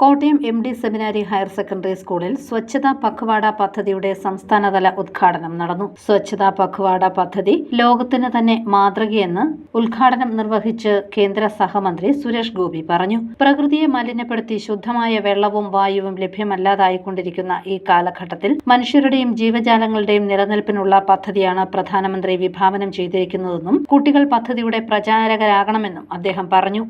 Kottayam M D seminary higher secondary സ്കൂളിൽ സ്വച്ഛതാ പഖ്വാഡ പദ്ധതിയുടെ സംസ്ഥാനതല ഉദ്ഘാടനം നടന്നു. സ്വച്ഛതാ പഖ്വാഡ പദ്ധതി ലോകത്തിന് തന്നെ മാതൃകയെന്ന് ഉദ്ഘാടനം നിർവഹിച്ച് കേന്ദ്ര സഹമന്ത്രി സുരേഷ് ഗോപി പറഞ്ഞു. പ്രകൃതിയെ മലിനപ്പെടുത്തി ശുദ്ധമായ വെള്ളവും വായുവും ലഭ്യമല്ലാതായിക്കൊണ്ടിരിക്കുന്ന ഈ കാലഘട്ടത്തിൽ മനുഷ്യരുടെയും ജീവജാലങ്ങളുടെയും നിലനിൽപ്പിനുള്ള പദ്ധതിയാണ് പ്രധാനമന്ത്രി വിഭാവനം ചെയ്തിരിക്കുന്നതെന്നും കുട്ടികൾ പദ്ധതിയുടെ പ്രചാരകരാകണമെന്നും അദ്ദേഹം പറഞ്ഞു.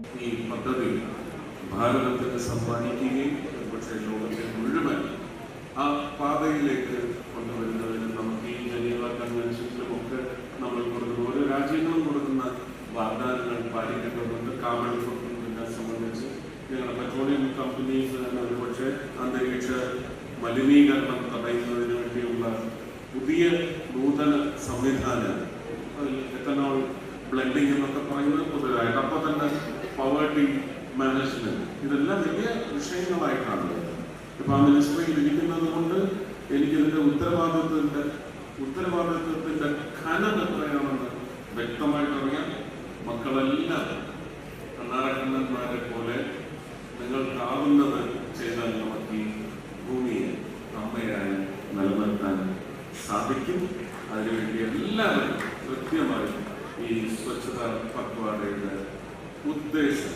ഭാരതത്തിന് സമ്മാനിക്കുകയും പക്ഷേ ലോകത്തെ മുഴുവൻ ആ പാതയിലേക്ക് കൊണ്ടുവരുന്നതിന് നമുക്ക് ഈ ജനീവ കൺവെൻഷനിലും ഒക്കെ നമ്മൾ കൊടുക്കുന്ന ഓരോ രാജ്യങ്ങളും കൊടുക്കുന്ന വാഗ്ദാനങ്ങൾ പാലിക്കേണ്ടതുണ്ട്. കാർബൺ ഫുട്പ്രിന്റിനെ സംബന്ധിച്ച് ഞങ്ങളുടെ പെട്രോളിയം കമ്പനീസ് തന്നെ ഒരുപക്ഷെ അന്തരീക്ഷ മലിനീകരണം തടയുന്നതിന് വേണ്ടിയുള്ള പുതിയ നൂതന സംവിധാനം അതിൽ എത്തനോൾ ബ്ലെൻഡിങ് എന്നൊക്കെ പറയുന്നത് പുതിയതായിട്ട് അപ്പോൾ തന്നെ പവേർട്ടി മാനേജ്മെന്റ് ഇതെല്ലാം വലിയ വിഷയങ്ങളായിട്ടാണ്. ഇപ്പൊ ആ മിനിസ്ട്രിയിൽ ഇരിക്കുന്നത് കൊണ്ട് എനിക്കിതിന്റെ ഉത്തരവാദിത്വത്തിന്റെ ഉത്തരവാദിത്വത്തിന്റെ ഖനം എത്രയാണെന്ന് വ്യക്തമായിട്ട് അറിയാം മക്കളെല്ലാം കണ്ണാരക്കണ്ണന്മാരെ പോലെ നിങ്ങൾക്കാവുന്നത് ചെയ്താൽ നമുക്ക് ഈ ഭൂമിയെ അമ്മയായി നിലനിർത്താൻ സാധിക്കും. അതിനുവേണ്ടി എല്ലാവരും കൃത്യമായി ഈ സ്വച്ഛത പക്വാടയുടെ ഉദ്ദേശം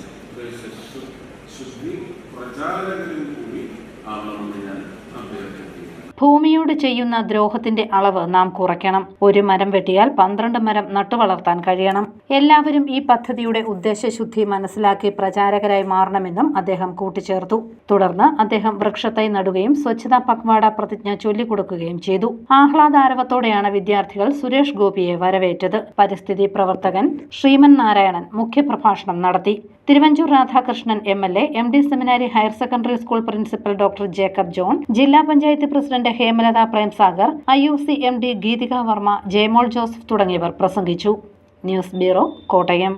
ഭൂമിയോട് ചെയ്യുന്ന ദ്രോഹത്തിന്റെ അളവ് നാം കുറയ്ക്കണം. ഒരു മരം വെട്ടിയാൽ പന്ത്രണ്ട് മരം നട്ടുവളർത്താൻ കഴിയണം. എല്ലാവരും ഈ പദ്ധതിയുടെ ഉദ്ദേശശുദ്ധി മനസ്സിലാക്കി പ്രചാരകരായി മാറണമെന്നും അദ്ദേഹം കൂട്ടിച്ചേർത്തു. തുടർന്ന് അദ്ദേഹം വൃക്ഷത്തൈ നടുകയും സ്വച്ഛതാ പക്വാട പ്രതിജ്ഞ ചൊല്ലിക്കൊടുക്കുകയും ചെയ്തു. ആഹ്ലാദാരവത്തോടെയാണ് വിദ്യാർത്ഥികൾ സുരേഷ് ഗോപിയെ വരവേറ്റത്. പരിസ്ഥിതി പ്രവർത്തകൻ ശ്രീമൻ നാരായണൻ മുഖ്യപ്രഭാഷണം നടത്തി. Thiruvanchoor Radhakrishnan M L A M D seminary higher secondary school principal doctor Jacob John ജില്ലാ panchayat president Hemalatha Premsagar I U C M D Geethika Varma Jayamol Joseph തുടങ്ങിയവർ പ്രസംഗിച്ചു. News bureau Kottayam.